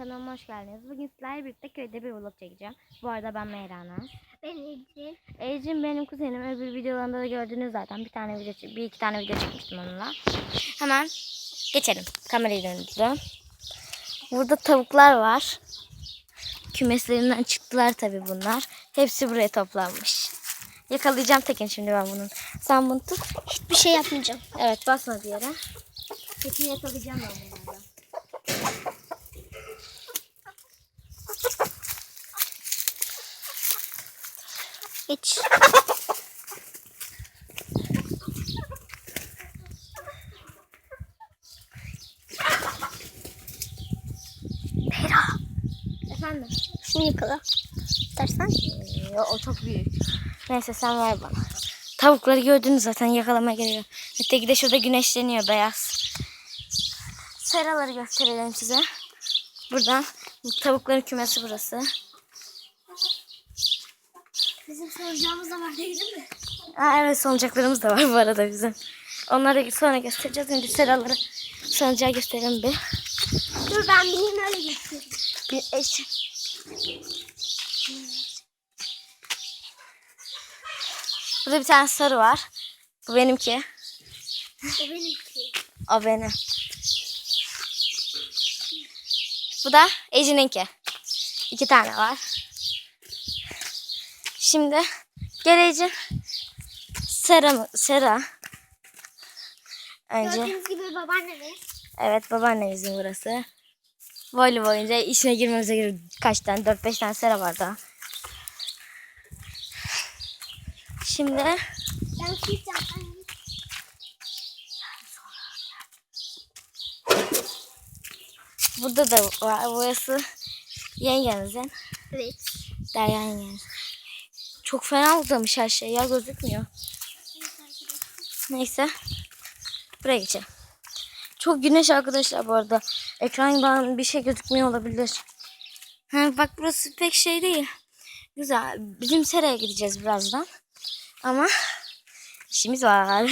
kanalıma hoş geldiniz. Bugün sizlerle birlikte köyde bir vlog çekeceğim. Bu arada ben Meyrana. Ben Ecrin. Ecin benim kuzenim. Öbür videolarında da gördünüz zaten. Bir tane video, bir iki tane video çekmiştim onunla. Hemen geçelim. Kamerayı döndürdüm. Burada tavuklar var. Kümeslerinden çıktılar tabii bunlar. Hepsi buraya toplanmış. Yakalayacağım Tekin şimdi ben bunun. Sen bunu tut. Hiçbir şey yapmayacağım. Evet basma bir yere. Tekin yakalayacağım ben bunlardan. Geç. Pera. Efendim? Şunu yakala. İstersen. Ya, o çok büyük. Neyse sen ver bana. Tavukları gördünüz zaten yakalamaya gerek yok. Öteki de şurada güneşleniyor beyaz. Seraları gösterelim size. Buradan tavukların kümesi burası. Bizim soracağımız da var değil mi? Aa, evet sonucaklarımız da var bu arada bizim. Onları sonra göstereceğiz. Önce seraları sonucağı gösterelim bir. Dur ben bileyim öyle göstereyim. Bir eş. Burada bir tane sarı var. Bu benimki. O benimki. O benim. Bu da Ece'ninki. İki tane var. Şimdi gel Ece. Sera? Sera. Önce. Gördüğünüz gibi babaannemiz. Evet babaannemizin burası. Boylu boyunca işine girmemize göre kaç tane? 4-5 tane sera var daha. Şimdi Ben su içeceğim. burada da var. Burası yengemizin. Evet. Derya yengemiz. Çok fena uzamış her şey ya gözükmüyor. Neyse. Buraya geçelim. Çok güneş arkadaşlar bu arada. Ekrandan bir şey gözükmüyor olabilir. Ha, bak burası pek şey değil. Güzel. Bizim seraya gideceğiz birazdan. Ama işimiz var. Ben.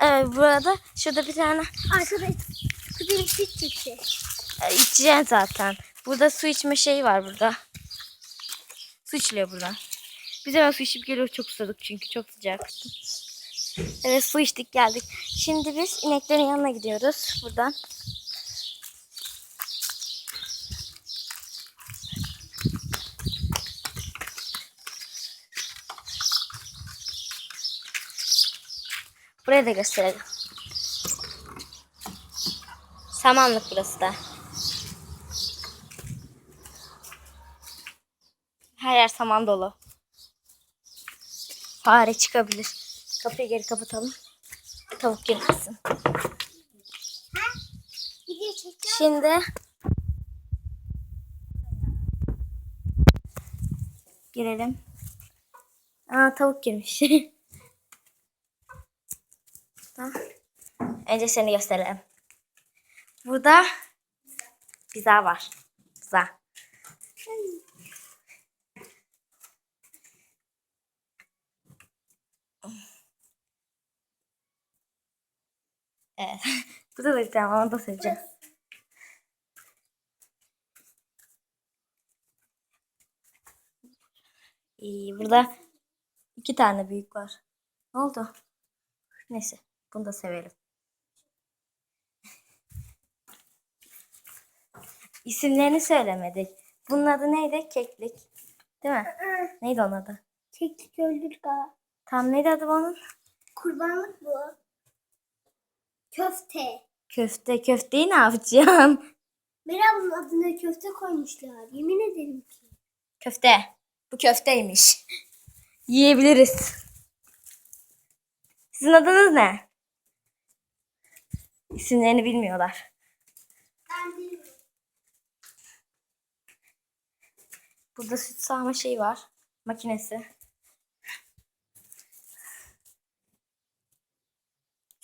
Evet burada şurada bir tane Arkadaş kuzenim süt çekti. e, içeceksin zaten. Burada su içme şeyi var burada. Su içiliyor buradan. Biz hemen su içip geliyoruz. Çok susadık çünkü çok sıcak. Evet su içtik geldik. Şimdi biz ineklerin yanına gidiyoruz buradan. Burayı da gösterelim. Samanlık burası da. Her yer saman dolu. Fare çıkabilir. Kapıyı geri kapatalım. Tavuk girmesin. Şimdi girelim. Aa tavuk girmiş. Önce seni gösterelim. Burada pizza var. Pizza. Evet. Burada da var, onu da seveceğim. İyi, burada iki tane büyük var. Ne oldu? Neyse, bunu da sevelim. İsimlerini söylemedik. Bunun adı neydi? Keklik. Değil mi? Neydi onun adı? Keklik öldürdük ha. Tam neydi adı onun? Kurbanlık bu. Köfte. Köfte. Köfteyi ne yapacağım? Merhaba'nın adına köfte koymuşlar. Yemin ederim ki. Köfte. Bu köfteymiş. Yiyebiliriz. Sizin adınız ne? İsimlerini bilmiyorlar. Ben bilmiyorum. Burada süt sağma şeyi var. Makinesi.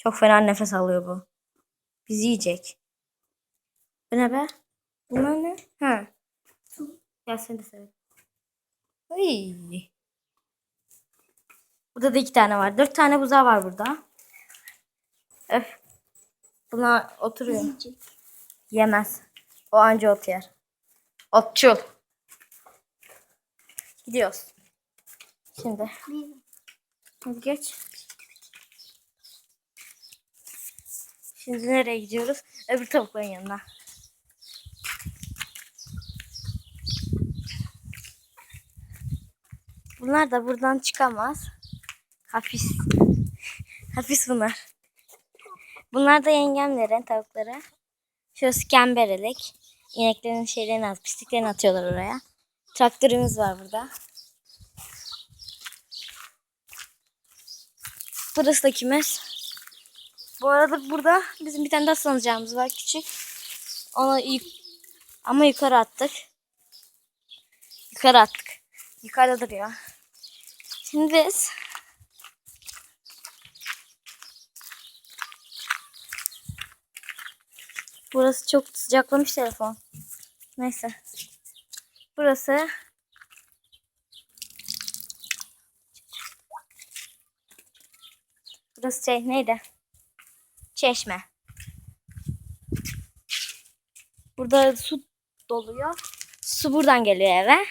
Çok fena nefes alıyor bu. Bizi yiyecek. Bu ne be? Bunlar ne? Ha. Gel seni de sevelim. Uy. Burada da iki tane var. Dört tane buzağı var burada. Öf. Buna oturuyor. Yiyecek. Yemez. O anca ot yer. Otçul. Gidiyoruz. Şimdi. Hadi geç. Şimdi nereye gidiyoruz? Öbür tavukların yanına. Bunlar da buradan çıkamaz. Hapis. Hapis bunlar. Bunlar da yengemlerin tavukları. Şurası kemberelik. İneklerin şeylerini at, pisliklerini atıyorlar oraya. Traktörümüz var burada. Burası da kümes. Bu arada burada bizim bir tane daha salıncağımız var küçük. Onu yuk ama yukarı attık. Yukarı attık. Yukarıda duruyor. Şimdi biz Burası çok sıcaklamış telefon. Neyse. Burası Burası şey neydi? Çeşme. Burada su doluyor. Su buradan geliyor eve.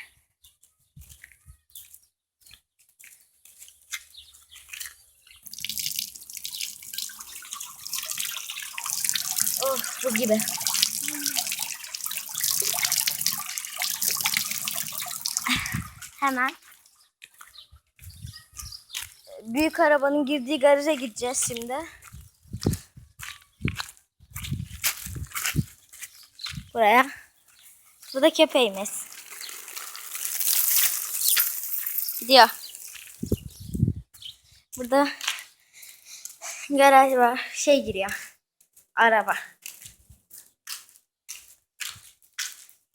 Of bu gibi. Hemen büyük arabanın girdiği garaja gideceğiz şimdi. Buraya. Bu da köpeğimiz. Gidiyor. Burada garaj var. Şey giriyor. Araba.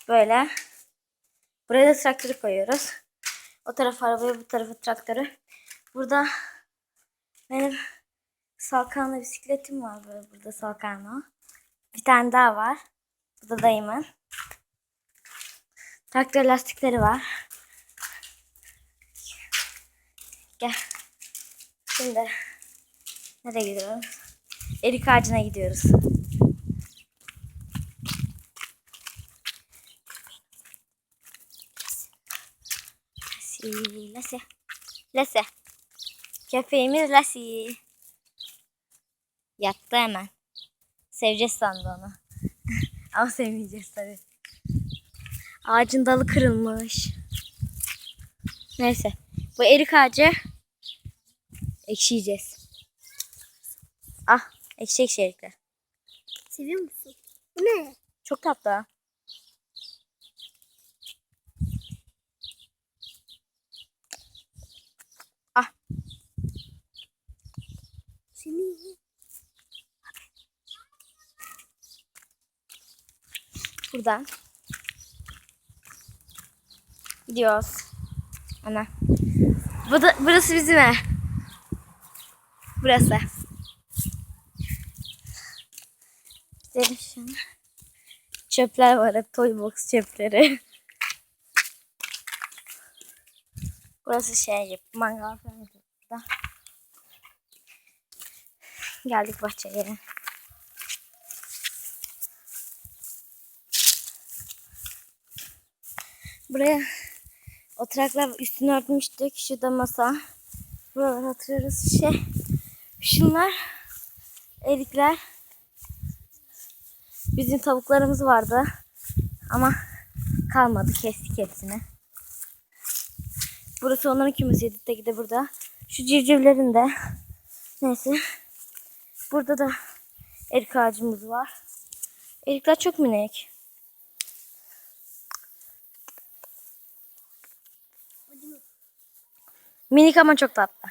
Böyle. Buraya da traktörü koyuyoruz. O tarafa arabayı, bu tarafa traktörü. Burada benim salkanlı bisikletim var böyle burada salkanlı. Bir tane daha var. Bu da dayımın. Traktör lastikleri var. Gel. Şimdi nereye gidiyoruz? Erik ağacına gidiyoruz. Lasi, lasi, lasi. Köpeğimiz Lasi. Yattı hemen. Seveceğiz sandı onu. Ama sevmeyeceğiz tabii. Ağacın dalı kırılmış. Neyse. Bu erik ağacı ekşiyeceğiz. Ah ekşi ekşi erikler. Seviyor musun? Bu ne? Çok tatlı. ha. Ah Seni. Buradan. Gidiyoruz. Ana. Bu da, burası bizim ev. Burası. Gidelim şimdi. Çöpler var hep toy box çöpleri. Burası şey mangal falan. Geldik bahçeye. Buraya oturaklar üstünü örtmüştük. Şurada masa. Buralara oturuyoruz. Şey, şunlar erikler. Bizim tavuklarımız vardı. Ama kalmadı. Kestik hepsini. Burası onların kümesiydi. Teki de burada. Şu civcivlerin de. Neyse. Burada da erik ağacımız var. Erikler çok minik. Minik ama çok tatlı.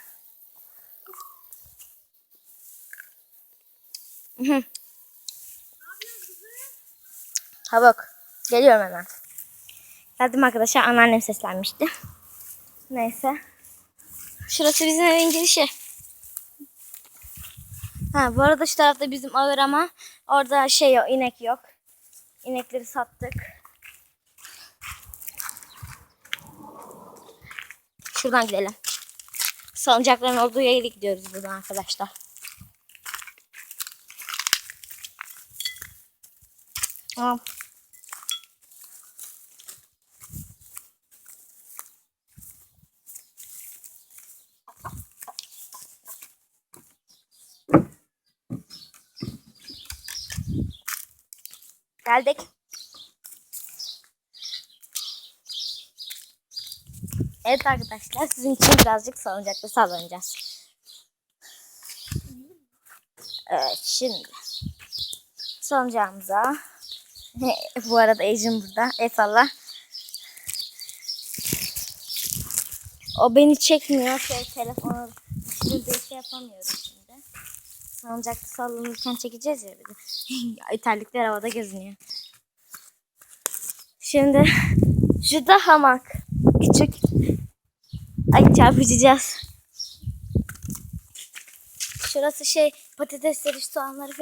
Tavuk. Geliyorum hemen. Geldim arkadaşlar. Anneannem seslenmişti. Neyse. Şurası bizim evin girişi. Ha bu arada şu tarafta bizim ahır ama orada şey yok, inek yok. İnekleri sattık. Şuradan gidelim. Salıncakların olduğu yere gidiyoruz buradan arkadaşlar. Tamam. Geldik. Evet arkadaşlar sizin için birazcık salıncakta sallanacağız. Evet şimdi salıncağımıza bu arada Ejim burada. Eyvallah. O beni çekmiyor. Şey telefonu diye şey yapamıyorum şimdi. Salıncakta sallanırken çekeceğiz ya bir de. Terlikler havada geziniyor. Şimdi şurada hamak. Küçük. Ay çarpışacağız. Şurası şey patatesleri, soğanları